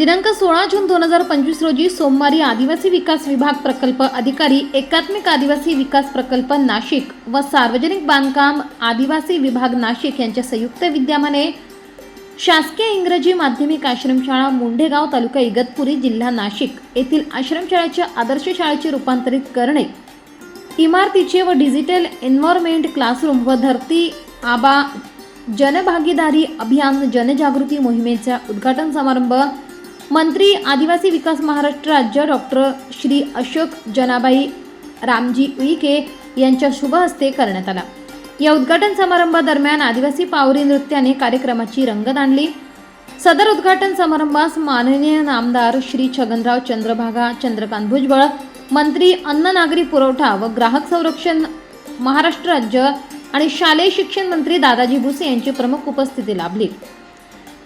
दिनांक सोळा जून दोन हजार पंचवीस रोजी सोमवारी आदिवासी विकास विभाग प्रकल्प अधिकारी एकात्मिक आदिवासी विकास प्रकल्प नाशिक व सार्वजनिक बांधकाम आदिवासी विभाग नाशिक यांच्या संयुक्त विद्यमाने शासकीय इंग्रजी माध्यमिक आश्रमशाळा मुंढेगाव तालुका इगतपुरी जिल्हा नाशिक येथील आश्रमशाळेच्या आदर्श शाळेचे रूपांतरित करणे. इमारतीचे व डिजिटल एन्व्हायरमेंट क्लासरूम व धरती आबा जनभागीदारी अभियान जनजागृती मोहिमेचा उद्घाटन समारंभ मंत्री आदिवासी विकास महाराष्ट्र राज्य डॉक्टर श्री अशोक जनाबाई रामजी उईके यांच्या शुभ हस्ते करण्यात आला. या उद्घाटन समारंभादरम्यान आदिवासी पावरी नृत्याने कार्यक्रमाची रंगत आणली. सदर उद्घाटन समारंभास माननीय नामदार श्री छगनराव चंद्रभागा चंद्रकांत भुजबळ मंत्री अन्न नागरी पुरवठा व ग्राहक संरक्षण महाराष्ट्र राज्य आणि शालेय शिक्षण मंत्री दादाजी भुसे यांची प्रमुख उपस्थिती लाभली.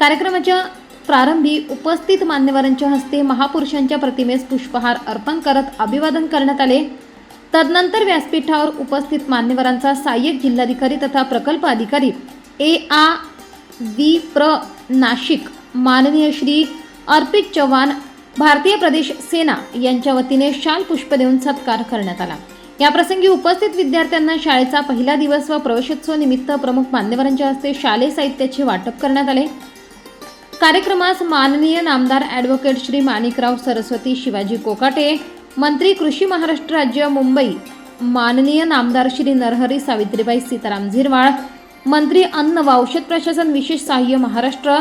कार्यक्रमाच्या प्रारंभी उपस्थित मान्यवरांच्या हस्ते महापुरुषांच्या प्रतिमेस पुष्पहार अर्पण करत अभिवादन करण्यात आले. तदनंतर व्यासपीठावर उपस्थित मान्यवरांचा सहाय्यक जिल्हाधिकारी तथा प्रकल्प अधिकारी ए आ वी प्र नाशिक माननीय श्री अर्पित चव्हाण भारतीय प्रदेश सेना यांच्या वतीने शाल पुष्प देऊन सत्कार करण्यात आला. याप्रसंगी उपस्थित विद्यार्थ्यांना शाळेचा पहिला दिवस व प्रवेशोत्सव निमित्त प्रमुख मान्यवरांच्या हस्ते शालेय साहित्याचे वाटप करण्यात आले. कार्यक्रमास माननीय नामदार ॲडव्होकेट श्री माणिकराव सरस्वती शिवाजी कोकाटे मंत्री कृषी महाराष्ट्र राज्य मुंबई माननीय नामदार श्री नरहरी सावित्रीबाई सीताराम झिरवाळ मंत्री अन्न व औषध प्रशासन विशेष सहाय्य महाराष्ट्र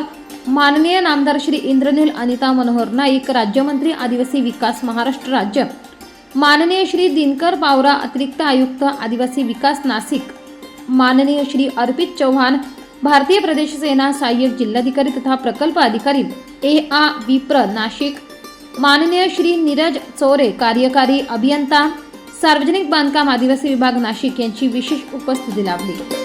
माननीय नामदार श्री इंद्रनील अनिता मनोहर नाईक राज्यमंत्री आदिवासी विकास महाराष्ट्र राज्य माननीय श्री दिनकर पावरा अतिरिक्त आयुक्त आदिवासी विकास नाशिक माननीय श्री अर्पित चव्हाण भारतीय प्रदेश सेना सहाय्यक जिल्हाधिकारी तथा प्रकल्प अधिकारी ए आ विप्र नाशिक. माननीय श्री नीरज चोरे कार्यकारी अभियंता सार्वजनिक बांधकाम आदिवासी विभाग नाशिक यांची विशेष उपस्थिती लाभली.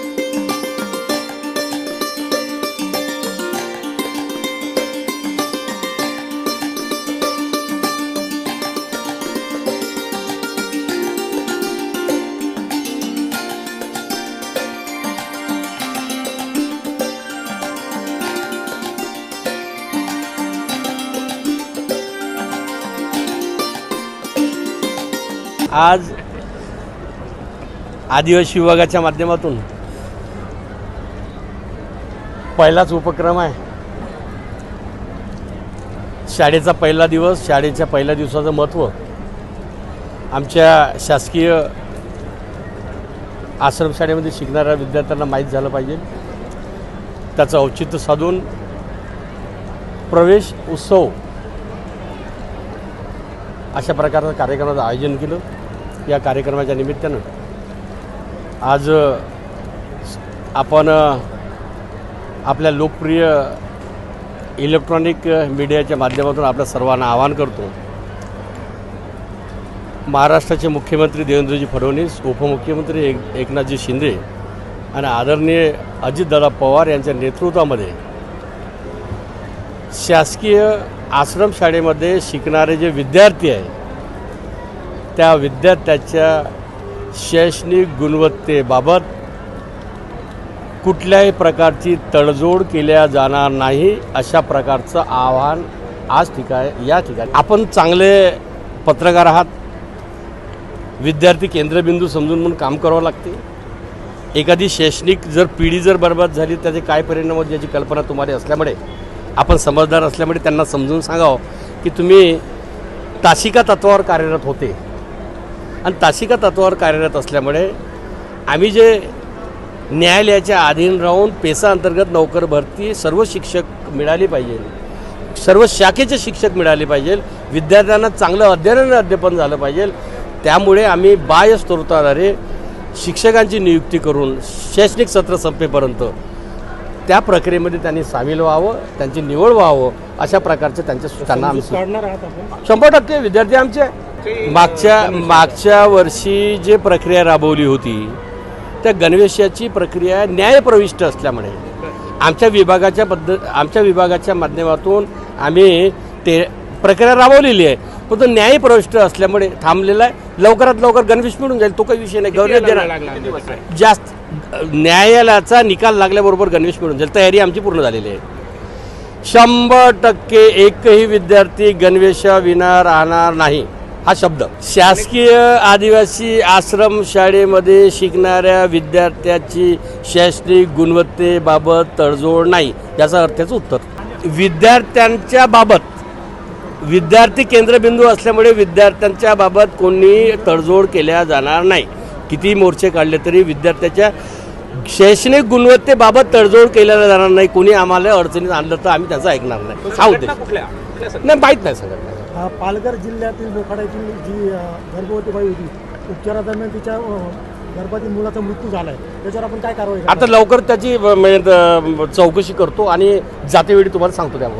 आज आदिवासी विभागाच्या माध्यमातून पहिलाच उपक्रम आहे. शाळेचा पहिला दिवस शाळेच्या पहिल्या दिवसाचं महत्त्व. आमच्या शासकीय आश्रमशाळेमध्ये शिकणाऱ्या विद्यार्थ्यांना माहीत झालं पाहिजे. त्याचं औचित्य साधून प्रवेश उत्सव अशा प्रकारचं कार्यक्रमाचं आयोजन केलं. या कार्यक्रमाच्या निमित्तानं आज आपण आपल्या लोकप्रिय इलेक्ट्रॉनिक मीडियाच्या माध्यमातून आपल्या सर्वांना आवाहन करतो. महाराष्ट्राचे मुख्यमंत्री देवेंद्रजी फडणवीस उपमुख्यमंत्री एक एकनाथजी शिंदे आणि आदरणीय अजितदादा पवार यांच्या नेतृत्वामध्ये शासकीय आश्रमशाळेमध्ये शिकणारे जे विद्यार्थी आहे त्या विद्यार्थ्याच्या शैक्षणिक गुणवत्तेबाबत कुठल्याही प्रकारची तडजोड केल्या जाणार नाही अशा प्रकारचं आव्हान आज ठिकाणी या ठिकाणी आपण चांगले पत्रकार आहात. विद्यार्थी केंद्रबिंदू समजून म्हणून काम करावं लागते. एखादी शैक्षणिक जर पिढी जर बरबाद झाली त्याचे काय परिणाम होत याची कल्पना तुम्हाला असल्यामुळे आपण समजदार असल्यामुळे त्यांना समजून सांगावं की तुम्ही तासिका तत्वावर कार्यरत होते. आणि तासिका तत्वावर कार्यरत असल्यामुळे आम्ही जे न्यायालयाच्या अधीन राहून पेसा अंतर्गत नोकर भरती सर्व शिक्षक मिळाली पाहिजे सर्व शाखेचे शिक्षक मिळाले पाहिजे विद्यार्थ्यांना चांगलं अध्ययन अध्यापन झालं पाहिजे त्यामुळे आम्ही बाह्य स्त्रोताद्वारे शिक्षकांची नियुक्ती करून शैक्षणिक सत्र संपेपर्यंत त्या प्रक्रियेमध्ये त्यांनी सामील व्हावं त्यांची निवड व्हावं अशा प्रकारचे त्यांच्या सूचना आम्ही सु- काढणार आहात आपण? शंभर टक्के विद्यार्थी आमचे. मागच्या मागच्या वर्षी जे प्रक्रिया राबवली होती त्या गणवेशाची प्रक्रिया न्यायप्रविष्ट असल्यामुळे आमच्या विभागाच्या पद्धत आमच्या विभागाच्या माध्यमातून आम्ही ते प्रक्रिया राबवलेली आहे. पण तो न्यायप्रविष्ट असल्यामुळे थांबलेला आहे. लवकरात लवकर गणवेश मिळून जाईल तो काही विषय नाही. गव्हर्नर देणार जास्त न्यायालयाचा निकाल लागल्याबरोबर गणवेश मिळून जाईल. तयारी आमची पूर्ण झालेली आहे. शंभर टक्के एकही विद्यार्थी गणवेशाविना राहणार नाही हा शब्द. शासकीय आदिवासी आश्रम शाळेमध्ये शिकणाऱ्या विद्यार्थ्याची शैक्षणिक गुणवत्तेबाबत तडजोड नाही याचा अर्थाचं उत्तर. विद्यार्थ्यांच्या बाबत विद्यार्थी केंद्रबिंदू असल्यामुळे विद्यार्थ्यांच्या बाबत कोणी तडजोड केल्या जाणार नाही. किती मोर्चे काढले तरी विद्यार्थ्याच्या शैक्षणिक गुणवत्तेबाबत तडजोड केल्या जाणार नाही. कोणी आम्हाला अडचणीत आणलं तर आम्ही त्याचं ऐकणार नाही. हा उद्देश नाही माहीत नाही सगळं पालघर जिल्ह्यातील मोखाडा येथील जी गर्भवती बाई होती उपचारादरम्यान तिच्या गर्भातील मुलाचा मृत्यू झाला आहे त्याच्यावर आपण काय कारवाई? आता लवकर त्याची चौकशी करतो आणि जातेवेळी तुम्हाला सांगतो त्यावर.